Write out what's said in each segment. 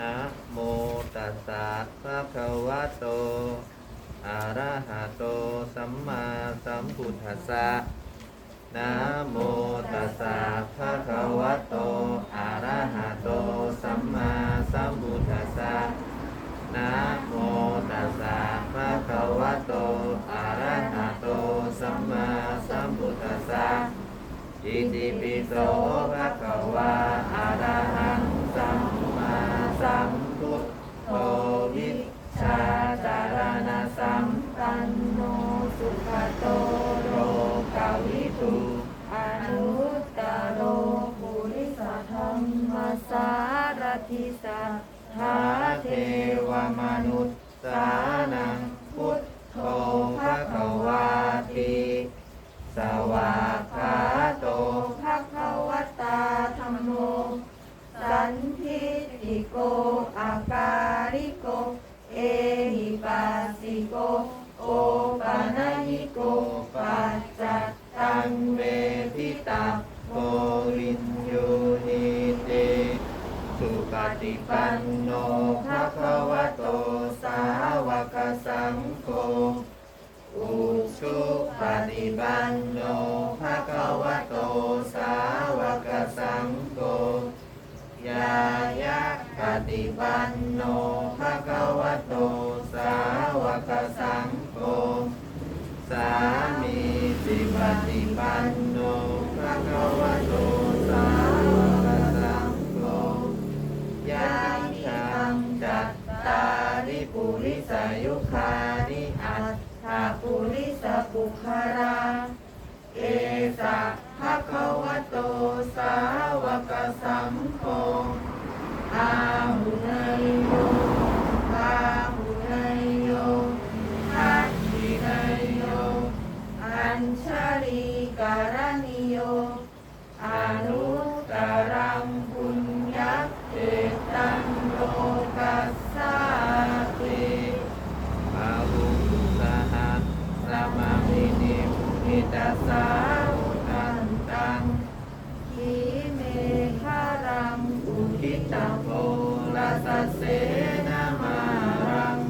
นะโมตัสสะภะคะวะโต อะระหะโต สัมมาสัมพุทธัสสะนะโมตัสสะภะคะวะโต อะระหะโต สัมมาสัมพุทธัสสะนะโมตัสสะภะคะวะโต อะระหะโต สัมมาสัมพุทธัสสะอิติปิโสภะคะวะ มปันโนสุขโตโลกาวิตุอนุตตโรปุริสธรรมสารทิสัทธาเทวมนุษย์สานัง ตาโกวินยูหิติสุปฏิปันโนภะคะวะโตสาวกสังโฆอุชุปฏิปันโนภะคะวะโตสาวกสังโฆยายะปฏิปันโนภะคะวะโตสาวกสังโฆสามีจิปฏิปัน ริปุริสายุคานิอัตถาปุริสปุคาราเอสะภะคะวะโตสาวกสังโฆอา ตาสาวุตันตังขีเมฆารังอุทิตาโพลาสเสนามารัง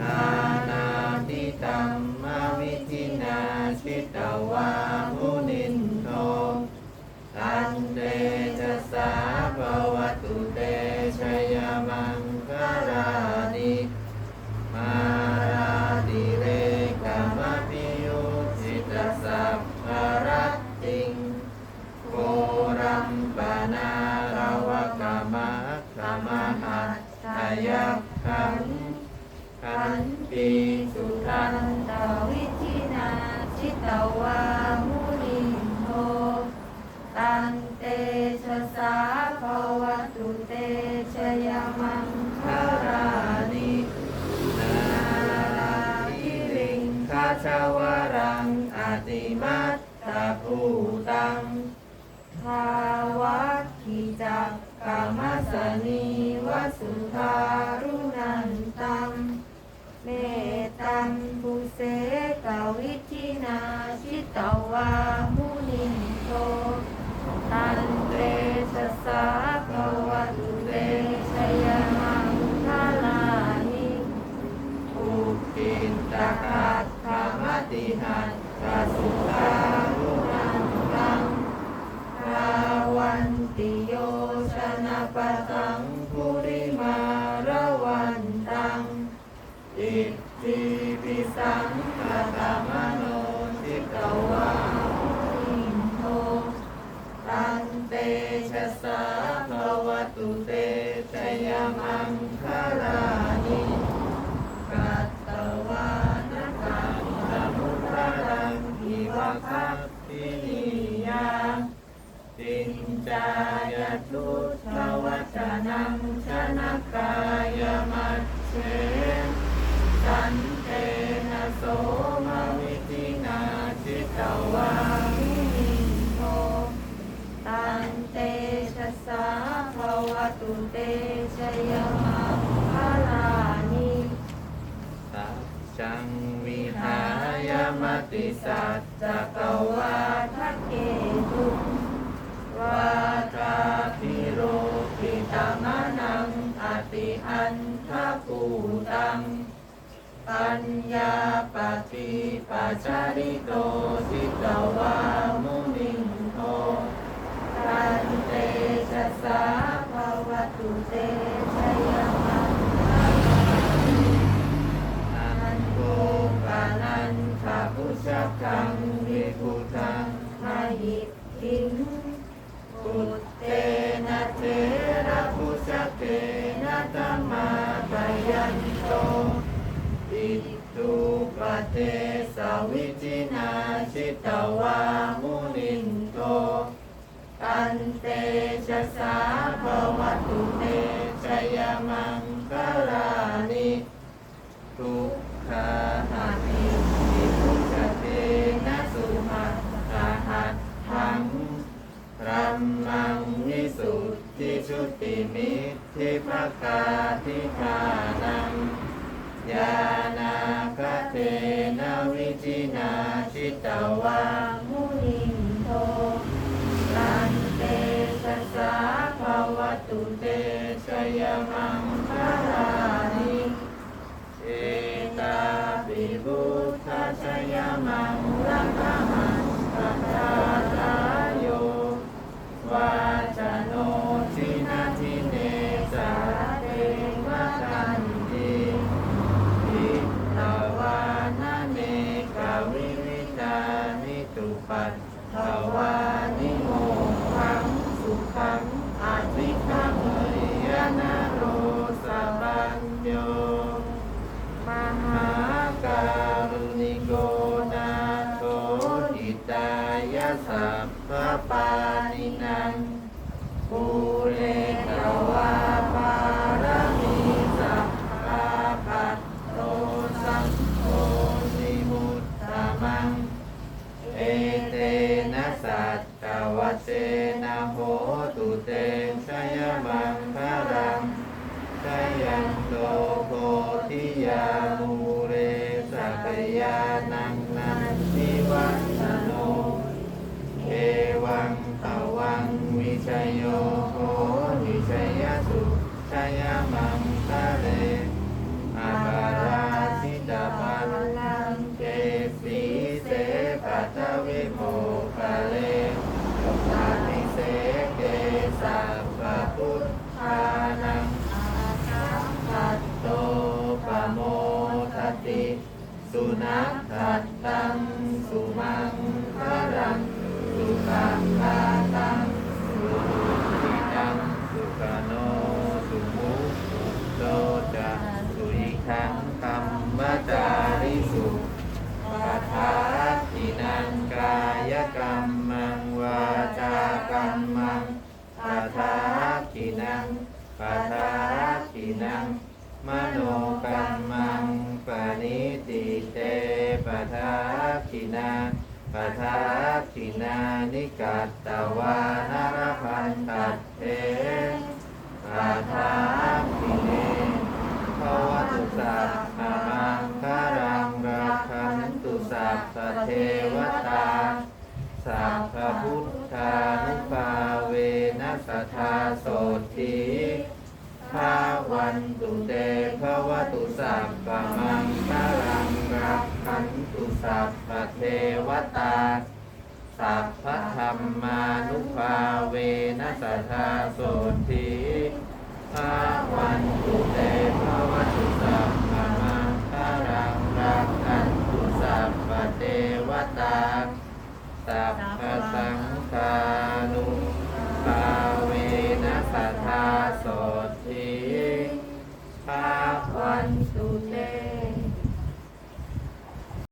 ทานาติตัมมวิจินาชิตวามุ สนีวสุธารุนันตัง เมตัมบุเสกวิธินาชิตวามุนินโต ตันเตสสา ปิสังกตามโนทิตวาอินโทตันเตชะสาภวตุเตชยมังคารานิกัตตวานกังสมุทารังอิวะคัตตินิยาตินจายทุทวัจนังชนะกายมัจเช ปัญญาปฏิปัจจาริโตสิตวามุนิงโตตันเตชะสาภาวตุเต อิตุปเทสวิจินาชิตวามุนินโต ตันเตชะสา ว สังคาตังสุทิตังสุขโนสุมุโตจะสุอิทังธรรมจาริสุปัฏฐาทินังกายกรรมังวาจากรรมังปัฏฐาทินังปัฏฐาทินังมโนกรรมังปณิติเตปะทาคินา ปะทาคินานิกัตตวานารพันตัดเตปะทาคิเนภวตุสัพพะมังคารังรักขันตุสัพพเทวตาสัพพพุทธานุภาเวนัสทธาโสติภาวันตุเตภวตุสัพพะมัง สัพพเทวตา สัพพธรรมานุภาเวนัสธาโสทีภาวันตุเตภวตุ